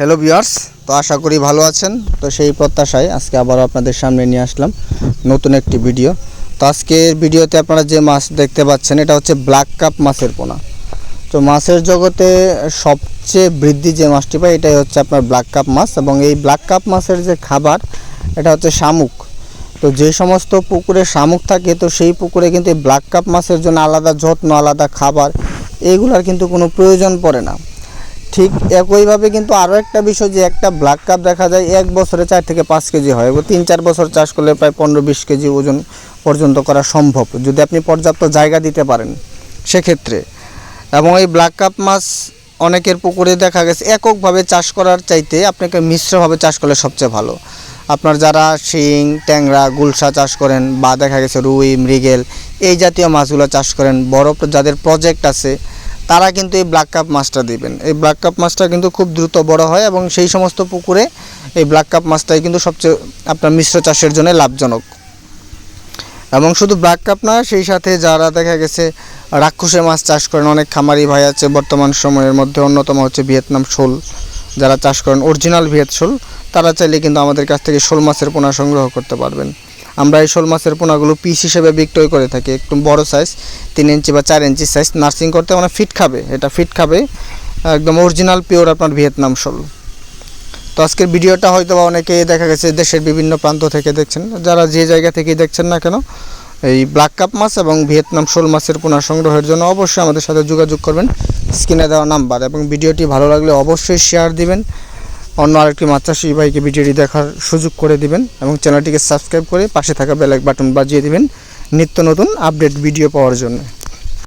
Hello viewers তো আশা করি ভালো আছেন। তো সেই প্রত্যাশায় আজকে আবারও আপনাদের সামনে নিয়ে আসলাম নতুন একটি ভিডিও তো আজকের ভিডিওতে আপনারা যে মাছ দেখতে পাচ্ছেন, এটা হচ্ছে ব্ল্যাক কাপ মাছের পোনা। তো মাছের জগতে সবচেয়ে বৃদ্ধি যে মাছটি পাই এটাই হচ্ছে আপনার ব্ল্যাক কাপ মাছ। এবং এই ব্ল্যাক কাপ মাছের যে খাবার, এটা হচ্ছে শামুক। তো যে সমস্ত পুকুরে শামুক থাকে, তো সেই পুকুরে কিন্তু এই ব্ল্যাক কাপ মাছের জন্য আলাদা যত্ন, আলাদা খাবার এইগুলার কিন্তু কোনো প্রয়োজন পড়ে না। ঠিক একইভাবে কিন্তু আরও একটা বিষয় যে একটা ব্ল্যাক কাপ দেখা যায়, এক বছরে চার থেকে পাঁচ কেজি হয়। এবং তিন চার বছর চাষ করলে প্রায় পনেরো বিশ কেজি ওজন পর্যন্ত করা সম্ভব। যদি আপনি পর্যাপ্ত জায়গা দিতে পারেন সেক্ষেত্রে। এবং এই ব্ল্যাক কাপ মাছ অনেকের পুকুরে দেখা গেছে, এককভাবে চাষ করার চাইতে আপনাকে মিশ্রভাবে চাষ করলে সবচেয়ে ভালো। আপনার যারা শিং, ট্যাংরা, গুলশা চাষ করেন বা দেখা গেছে রুই, মৃগেল, এই জাতীয় মাছগুলো চাষ করেন, বড় যাদের প্রজেক্ট আছে তারা কিন্তু এই ব্ল্যাক কাপ মাছটা দিবেন। এই ব্ল্যাক কাপ মাছটা কিন্তু খুব দ্রুত বড় হয় এবং সেই সমস্ত পুকুরে এই ব্ল্যাক কাপ মাছটাই কিন্তু সবচেয়ে আপনার মিশ্র চাষের জন্য লাভজনক। এবং শুধু ব্ল্যাক কাপ না, সেই সাথে যারা দেখা গেছে রাক্ষসে মাছ চাষ করেন, অনেক খামারি ভাই আছে, বর্তমান সময়ের মধ্যে অন্যতম হচ্ছে ভিয়েতনাম শোল। যারা চাষ করেন অরিজিনাল ভিয়েত শোল, তারা চাইলে কিন্তু আমাদের কাছ থেকে শোল মাছের পোনা সংগ্রহ করতে পারবেন। আমরা এই শোল মাছের পোনাগুলো পিস হিসেবে বিক্রয় করে থাকি, একটু বড় সাইজ তিন ইঞ্চি বা চার ইঞ্চি সাইজ নার্সিং করতে মানে ফিট খাবে, এটা ফিট খাবে। একদম অরিজিনাল পিওর আপনার ভিয়েতনাম শোল। তো আজকের ভিডিওটা হয়তো বা অনেকে দেখা গেছে দেশের বিভিন্ন প্রান্ত থেকে দেখছেন, যারা যে জায়গা থেকেই দেখছেন না কেন, এই ব্ল্যাক কাপ মাছ এবং ভিয়েতনাম শোল মাছের পোনা সংগ্রহের জন্য অবশ্যই আমাদের সাথে যোগাযোগ করবেন। স্ক্রিনে দেওয়া নাম্বার এবং ভিডিওটি ভালো লাগলে অবশ্যই শেয়ার দিবেন। অন্য আরেকটি মাছ ভাইকে ভিডিওটি দেখার সুযোগ করে দিবেন এবং চ্যানেলটিকে সাবস্ক্রাইব করে পাশে থাকা বেল বাটন বাজিয়ে দিবেন নিত্য নতুন আপডেট ভিডিও পাওয়ার জন্য।